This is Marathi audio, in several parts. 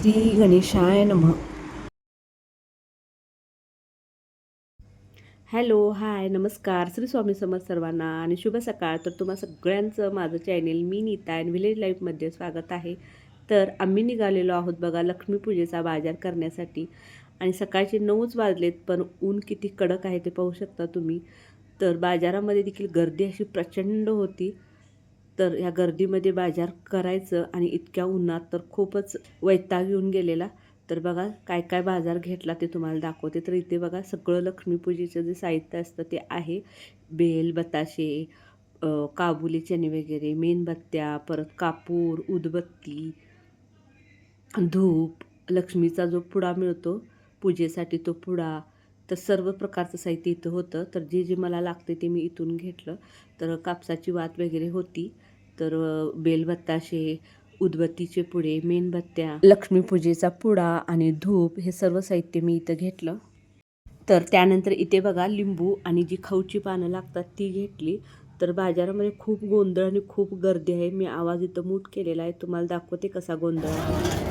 श्री गणेशाय नमः. हॅलो हाय नमस्कार. श्री स्वामी समर्थ सर्वांना आणि शुभ सकाळ. तर तुम्हा सगळ्यांचं माझं चॅनेल मी नीता अँड विलेज लाईफमध्ये स्वागत आहे. तर आम्ही निघालेलो आहोत बघा लक्ष्मीपूजेचा बाजार करण्यासाठी. आणि सकाळचे नऊच वाजलेत पण ऊन किती कडक आहे ते पाहू शकता तुम्ही. तर बाजारामध्ये देखील गर्दी अशी प्रचंड होती. तर ह्या गर्दीमध्ये बाजार करायचं आणि इतक्या उन्हात तर खूपच वैताग येऊन गेलेला. तर बघा काय काय बाजार घेतला ते तुम्हाला दाखवते. तर इथे बघा सगळं लक्ष्मीपूजेचं जे साहित्य असतं ते आहे. बेल बताशे काबुली चणे वगैरे मेणबत्त्या परत कापूर उदबत्ती धूप लक्ष्मीचा जो पुडा मिळतो पूजेसाठी तो पुडा तर सर्व प्रकारचं साहित्य इथं होतं. तर जे जे मला लागते ते मी इथून घेतलं. तर कापसाची वात वगैरे होती. तर बेलबत्ताशे उदबत्तीचे पुडे मेणबत्त्या लक्ष्मीपूजेचा पुडा आणि धूप हे सर्व साहित्य मी इथं घेतलं. तर त्यानंतर इथे बघा लिंबू आणि जी खाऊची पानं लागतात ती घेतली. तर बाजारामध्ये खूप गोंधळ आणि खूप गर्दी आहे. मी आवाज इथं मूट केलेला आहे. तुम्हाला दाखवते कसा गोंधळ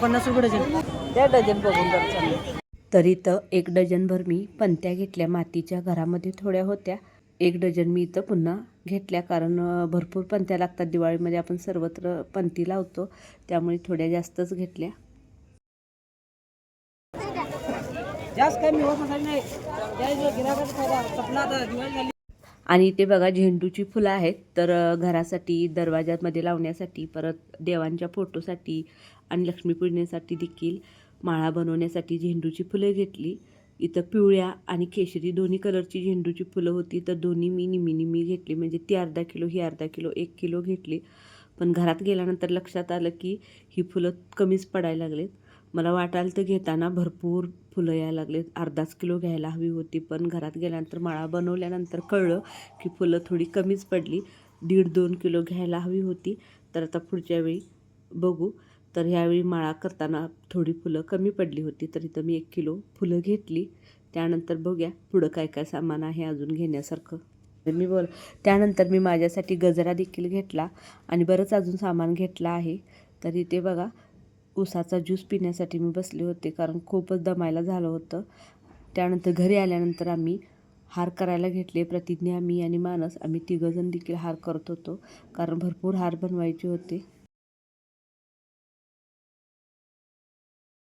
पन्नास रुपये डझन. त्या डझन बघून जर तर इथं एक डझनभर मी पंत्या घेतल्या मातीच्या घरामध्ये थोड्या होत्या. एक डझन मी इथं पुन्हा घेतल्या. कारण भरपूर पंत्या लागतात. दिवाळीमध्ये आपण सर्वत्र पंती लावतो. त्यामुळे थोड्या जास्तच घेतल्या. आणि इथे बघा झेंडूची फुलं आहेत. तर घरासाठी दरवाजामध्ये लावण्यासाठी परत देवांच्या फोटोसाठी आणि लक्ष्मीपूजनेसाठी देखील माळा बनवण्यासाठी झेंडूची फुलं घेतली. इथं पिवळ्या आणि केशरी दोन्ही कलरची झेंडूची फुलं होती. तर दोन्ही मी निमी निमी घेतली. म्हणजे ती अर्धा किलो ही अर्धा किलो एक किलो घेतली. पण घरात गेल्यानंतर लक्षात आलं की ही फुलं कमीच पडायला लागलेत. मला वाटायला तर घेताना भरपूर फुलं यायला लागलेत. अर्धाच किलो घ्यायला हवी होती. पण घरात गेल्यानंतर माळा बनवल्यानंतर कळलं की फुलं थोडी कमीच पडली. दीड दोन किलो घ्यायला हवी होती. तर आता पुढच्या वेळी बघू. तर ह्यावेळी माळा करताना थोडी फुलं कमी पडली होती तर इथं मी एक किलो फुलं घेतली. त्यानंतर बघूया पुढं काय काय सामान आहे अजून घेण्यासारखं. तर मी बोल त्यानंतर मी माझ्यासाठी गजरा देखील घेतला आणि बरंच अजून सामान घेतलं आहे. तर इथे बघा ऊसाचा ज्यूस पिण्यासाठी मी बसले होते कारण खूपच दमायला झालं होतं. त्यानंतर घरी आल्यानंतर आम्ही हार करायला घेतले प्रतिज्ञा मी आणि मानस आम्ही तिघंजण देखील हार करत होतो कारण भरपूर हार बनवायचे होते.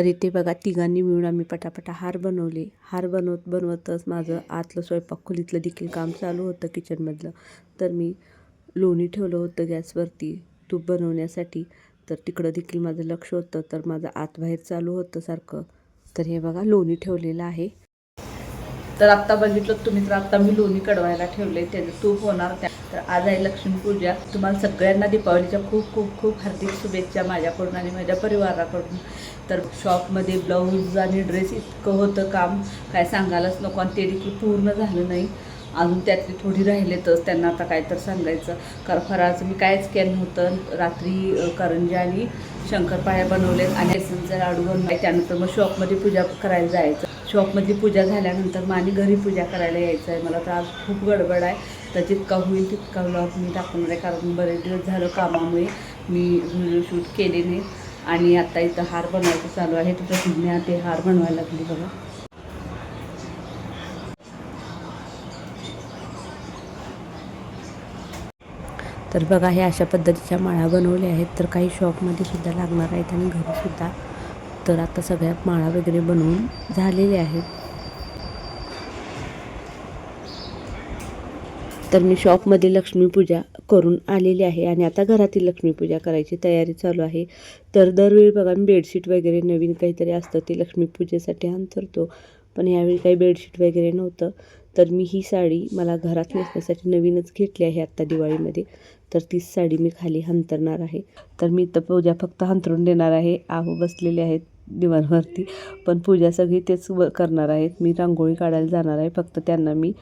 तर इथे बघा तिघांनी मिळून आम्ही पटापटा हार बनवले. हार बनवत बनवतच माझं आतलं स्वयंपाक खोलीतलं देखील काम चालू होतं किचनमधलं तर मी लोणी ठेवलं होतं गॅसवरती तूप बनवण्यासाठी. तर तिकडं देखील माझं लक्ष होतं तर माझं आत बाहेर चालू होतं सारखं. तर हे बघा लोणी ठेवलेलं आहे. तर आत्ता बघितलं तुम्ही तर आत्ता मी लोणी कडवायला ठेवले त्याचं तूप होणार त्या तर आज आहे लक्ष्मीपूजा तुम्हाला सगळ्यांना दीपावलीच्या खूप खूप खूप हार्दिक शुभेच्छा माझ्याकडून आणि माझ्या परिवाराकडून. तर शॉपमध्ये ब्लाऊज आणि ड्रेस इतकं होतं काम. काय सांगायलाच नको आणि ते देखील पूर्ण झालं नाही. अजून त्यातली थोडी राहिलेतच. त्यांना आता काय तर सांगायचं. कारण फराळाचं मी कायच केलं नव्हतं. रात्री अ, करंज्या आणि शंकरपाळ्या बनवलेत आणि जर लाडू बनवाय त्यानंतर मग शॉपमध्ये पूजा करायला जायचं. शॉपमधली पूजा झाल्यानंतर मग आणि घरी पूजा करायला यायचं आहे मला तर आज खूप गडबड आहे. तर जितका होईल तितका व्लॉग मी दाखवणार आहे. कारण बरेच दिवस झालं कामामुळे मी व्हिडिओ शूट केले नाही. आणि आता इथं हार बनवायचं चालू आहे. तर प्रतिज्ञा ते हार बनवायला लागली बघा. तर बघा हे अशा पद्धतीच्या माळा बनवल्या आहेत. तर काही शॉपमध्ये सुद्धा लागणार आहेत आणि घरीसुद्धा. तर आता सगळ्या माळा वगैरे बनवून झालेल्या आहेत. तर मी शॉपमध्ये लक्ष्मीपूजा करून आलेली आहे आणि आता घरातील लक्ष्मीपूजा करायची तयारी चालू आहे. तर दरवेळी बघा मी बेडशीट वगैरे नवीन काहीतरी असतं ते लक्ष्मीपूजेसाठी अंतरतो पण यावेळी काही बेडशीट वगैरे नव्हतं. तर मी ही साडी मला घरात नेसण्यासाठी नवीनच घेतली आहे आत्ता दिवाळीमध्ये. तर तीच साडी मी खाली हंतरणार आहे. तर मी इथं पूजा फक्त हंतरून देणार आहे. आहो बसलेले आहेत. दिवाणवरती पण पूजा सगळी तेच व करणार आहेत. मी रांगोळी काढायला जाणार आहे. फक्त त्यांना मी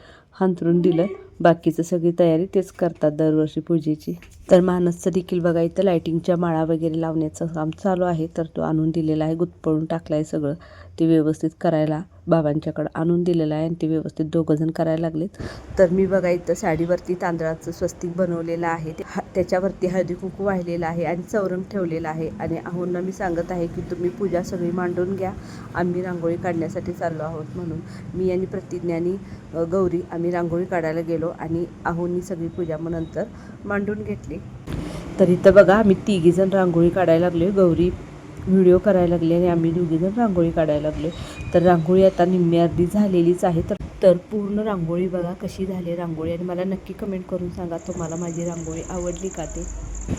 हंतरून दिलं. बाकीचं सगळी तयारी तेच करतात दरवर्षी पूजेची. तर मानसचं देखील बघा इथं लायटिंगच्या माळा वगैरे लावण्याचं काम चालू आहे तर तो आणून दिलेला आहे गुतपळून टाकला आहे सगळं. ते व्यवस्थित करायला बाबांच्याकडं आणून दिलेलं आहे आणि ते व्यवस्थित दोघंजण करायला लागलेत. तर मी बघा इथं साडीवरती तांदळाचं स्वस्तिक बनवलेलं आहे. ते त्याच्यावरती हळदी कुंकू वाहिलेलं आहे आणि चौरंग ठेवलेला आहे. आणि आहोंना मी सांगत आहे की तुम्ही पूजा सगळी मांडून घ्या. आम्ही रांगोळी काढण्यासाठी चाललो आहोत म्हणून. मी आणि प्रतिज्ञानी गौरी आम्ही रांगोळी काढायला गेलो. आणि अहोनी सगळी पूजा मग नंतर मांडून घेतली. तर इथं बघा आम्ही तिघीजण रांगोळी काढायला लागलो गौरी व्हिडिओ करायला लागले आणि आम्ही दोघीजण रांगोळी काढायला लागलो तर रांगोळी आता निम्मी अर्धी झालेलीच आहे. तर तर पूर्ण रांगोळी बघा कशी झाली रांगोळी. आणि मला नक्की कमेंट करून सांगा तुम्हाला माझी रांगोळी आवडली का ते?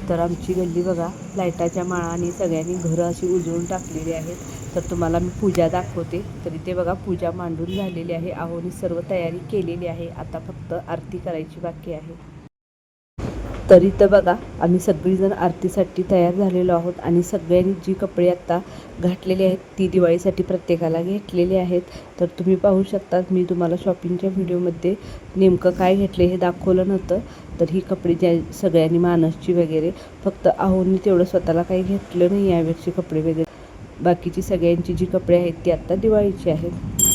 तर आमची गल्ली बघा लाईटाच्या माळाने सगळ्यांनी घरं अशी उजळून टाकलेली आहेत. तर तुम्हाला मी पूजा दाखवते. तर इथे बघा पूजा मांडून झालेली आहे. आहोनी सर्व तयारी केलेली आहे. आता फक्त आरती करायची बाकी आहे. तर इथं बघा आम्ही सगळीजण आरतीसाठी तयार झालेलो आहोत आणि सगळ्यांनी जी कपडे आत्ता घातलेली आहेत ती दिवाळीसाठी प्रत्येकाला घेतलेली आहेत. तर तुम्ही पाहू शकता मी तुम्हाला शॉपिंगच्या व्हिडिओमध्ये नेमकं काय घेतले हे दाखवलं नव्हतं. तर ही कपडे ज्या सगळ्यांनी मानसची वगैरे फक्त आहोंनी तेवढं स्वतःला काही घेतलं नाही यावेळची कपडे वगैरे. बाकीची सगळ्यांची जी कपडे आहेत ती आत्ता दिवाळीची आहेत.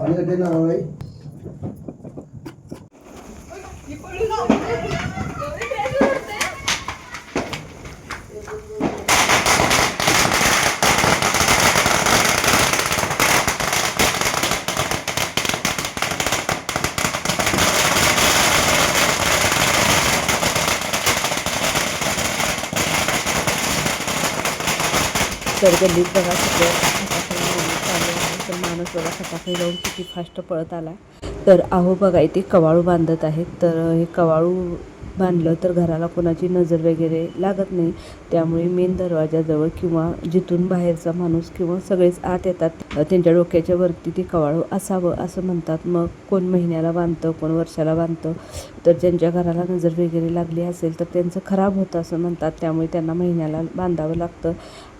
आणि ते नारळ आहे तर गल्लीत बघा सगळं फटाफट लावणं चालू आहे तर माणूस बघा फटाफट जाऊन किती फास्ट पळत आला. तर आहो बघा इथे कवाळू बांधत आहेत. तर हे कवाळू बांधलं तर घराला कोणाची नजर वगैरे लागत नाही. त्यामुळे मेन दरवाजाजवळ किंवा जिथून बाहेरचा माणूस किंवा सगळेच आत येतात त्यांच्या डोक्याच्या वरती ते कवाळू असावं असं म्हणतात. मग कोण महिन्याला बांधतं कोण वर्षाला बांधतं? तर ज्यांच्या घराला नजर वगैरे लागली असेल तर त्यांचं खराब होतं असं म्हणतात. त्यामुळे त्यांना महिन्याला बांधावं लागतं.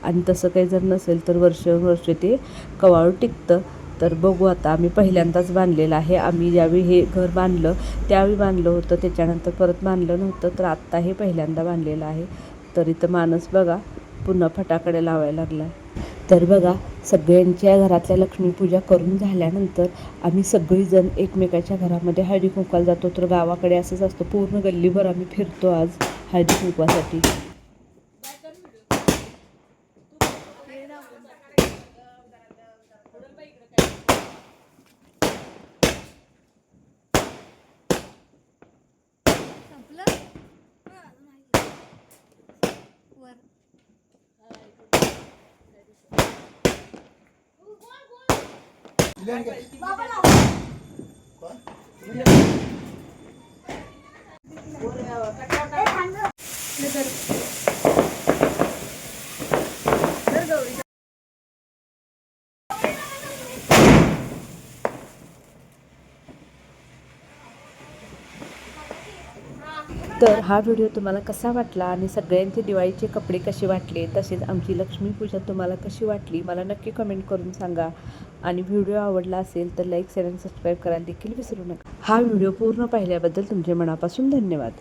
आणि तसं काही जर नसेल तर वर्ष वर्ष ते कवाळू टिकतं. तर बघू आता आम्ही पहिल्यांदाच बांधलेलं आहे. आम्ही ज्यावेळी हे घर बांधलं त्यावेळी बांधलं होतं त्याच्यानंतर परत बांधलं नव्हतं तर आत्ता हे पहिल्यांदा बांधलेलं आहे. तर इथं माणूस बघा पुन्हा फटाकडे लावायला लागला तर बघा सगळ्यांच्या घरातल्या लक्ष्मीपूजा करून झाल्यानंतर आम्ही सगळीजण एकमेकाच्या घरामध्ये हळदी कुंकवाला जातो. तर गावाकडे असंच असतं पूर्ण गल्लीभर आम्ही फिरतो आज हळदी कुंकवासाठी. तर हा व्हिडिओ तुम्हाला कसा वाटला आणि सगळ्यांचे दिवाळीचे कपडे कसे वाटले तसेच आमची लक्ष्मीपूजा तुम्हाला कशी वाटली मला नक्की कमेंट करून सांगा. आणि व्हिडिओ आवडला असेल तर लाईक शेअर आणि सबस्क्राईब करायला देखील विसरू नका. हा व्हिडिओ पूर्ण पाहिल्याबद्दल तुमचे मनापासून धन्यवाद.